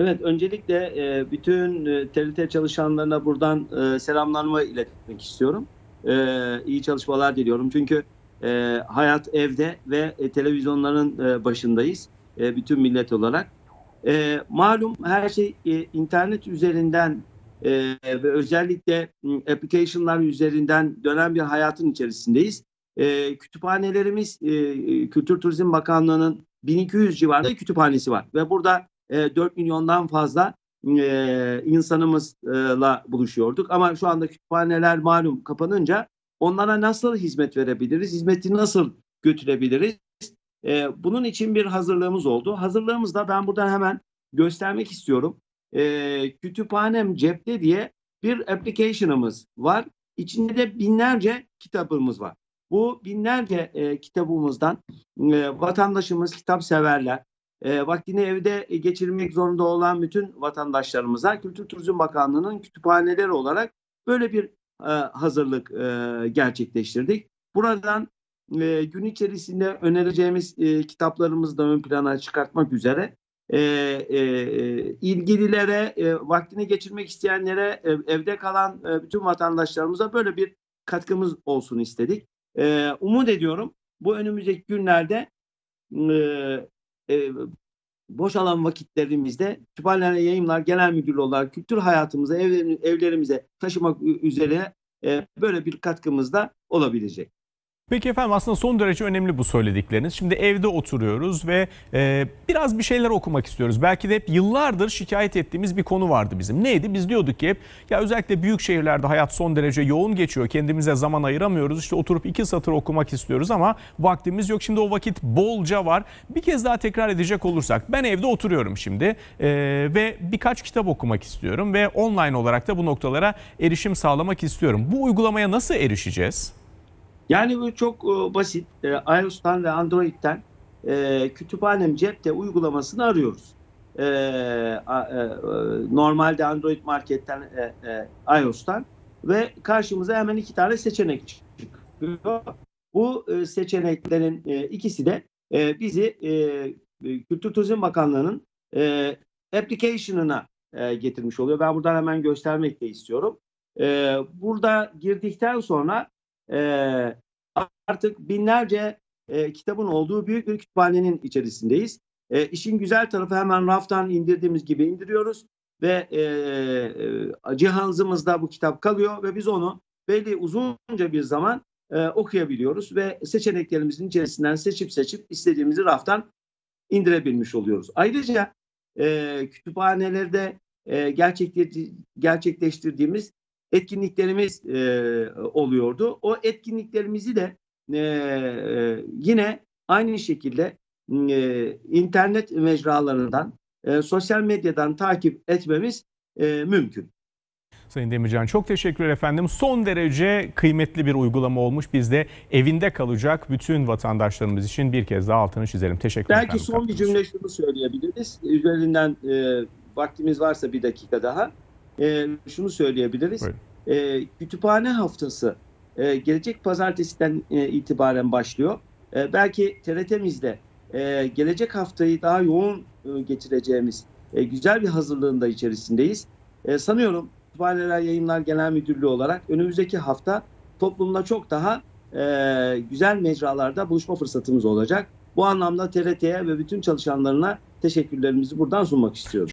Evet, öncelikle e, bütün e, TRT çalışanlarına buradan e, selamlarımı iletmek istiyorum. E, iyi çalışmalar diliyorum. Çünkü e, hayat evde ve e, televizyonların e, başındayız. E, bütün millet olarak. E, malum her şey e, internet üzerinden e, ve özellikle application'lar üzerinden dönen bir hayatın içerisindeyiz. E, kütüphanelerimiz, e, e, Kültür Turizm Bakanlığı'nın 1200 civarında kütüphanesi var. Ve burada e, 4 milyondan fazla e, insanımızla buluşuyorduk. Ama şu anda kütüphaneler malum kapanınca onlara nasıl hizmet verebiliriz, hizmeti nasıl götürebiliriz? E, bunun için bir hazırlığımız oldu. Hazırlığımızda ben buradan hemen göstermek istiyorum. E, Kütüphanem Cepte diye bir application'ımız var. İçinde de binlerce kitabımız var. Bu binlerce e, kitabımızdan e, vatandaşımız, kitap severler, e, vaktini evde geçirmek zorunda olan bütün vatandaşlarımıza Kültür Turizm Bakanlığı'nın kütüphaneleri olarak böyle bir e, hazırlık e, gerçekleştirdik. Buradan e, gün içerisinde önereceğimiz e, kitaplarımızı da ön plana çıkartmak üzere e, e, ilgililere, e, vaktini geçirmek isteyenlere, e, evde kalan e, bütün vatandaşlarımıza böyle bir katkımız olsun istedik. E, umut ediyorum bu önümüzdeki günlerde e, e, boş alan vakitlerimizde Kütüphane Yayınlar Genel Müdürlüğü olarak kültür hayatımıza, evlerimize, evlerimize taşımak üzere e, böyle bir katkımız da olabilecek. Peki efendim aslında son derece önemli bu söyledikleriniz. Şimdi evde oturuyoruz ve e, biraz bir şeyler okumak istiyoruz. Belki de hep yıllardır şikayet ettiğimiz bir konu vardı bizim. Neydi? Biz diyorduk ki hep ya özellikle büyük şehirlerde hayat son derece yoğun geçiyor. Kendimize zaman ayıramıyoruz. İşte oturup iki satır okumak istiyoruz ama vaktimiz yok. Şimdi o vakit bolca var. Bir kez daha tekrar edecek olursak ben evde oturuyorum şimdi e, ve birkaç kitap okumak istiyorum ve online olarak da bu noktalara erişim sağlamak istiyorum. Bu uygulamaya nasıl erişeceğiz? Yani bu çok e, basit. E, iOS'tan ve Android'ten e, Kütüphanem Cepte uygulamasını arıyoruz. E, a- e, e, normalde Android Market'ten, e, e, iOS'tan ve karşımıza hemen iki tane seçenek çıkıyor. Bu e, seçeneklerin e, ikisi de e, bizi e, Kültür Turizm Bakanlığı'nın e, application'ına e, getirmiş oluyor. Ben buradan hemen göstermek de istiyorum. E, burada girdikten sonra e, artık binlerce e, kitabın olduğu büyük bir kütüphanenin içerisindeyiz. E, işin güzel tarafı hemen raftan indirdiğimiz gibi indiriyoruz ve e, e, cihazımızda bu kitap kalıyor ve biz onu belli uzunca bir zaman e, okuyabiliyoruz ve seçeneklerimizin içerisinden seçip seçip istediğimizi raftan indirebilmiş oluyoruz. Ayrıca e, kütüphanelerde e, gerçekleştir- gerçekleştirdiğimiz etkinliklerimiz e, oluyordu. O etkinliklerimizi de e, e, yine aynı şekilde e, internet mecralarından, e, sosyal medyadan takip etmemiz e, mümkün. Sayın Demircan çok teşekkürler efendim. Son derece kıymetli bir uygulama olmuş. Biz de evinde kalacak bütün vatandaşlarımız için bir kez daha altını çizelim. Teşekkürler Belki efendim. son bir cümle şunu söyleyebiliriz. Üzerinden e, vaktimiz varsa bir dakika daha. E, şunu söyleyebiliriz. E, kütüphane haftası e, gelecek pazartesiden e, itibaren başlıyor. E, belki TRT'mizde e, gelecek haftayı daha yoğun e, geçireceğimiz e, güzel bir hazırlığında içerisindeyiz. E, sanıyorum Kütüphaneler Yayınlar Genel Müdürlüğü olarak önümüzdeki hafta toplumda çok daha e, güzel mecralarda buluşma fırsatımız olacak. Bu anlamda TRT'ye ve bütün çalışanlarına teşekkürlerimizi buradan sunmak istiyorum.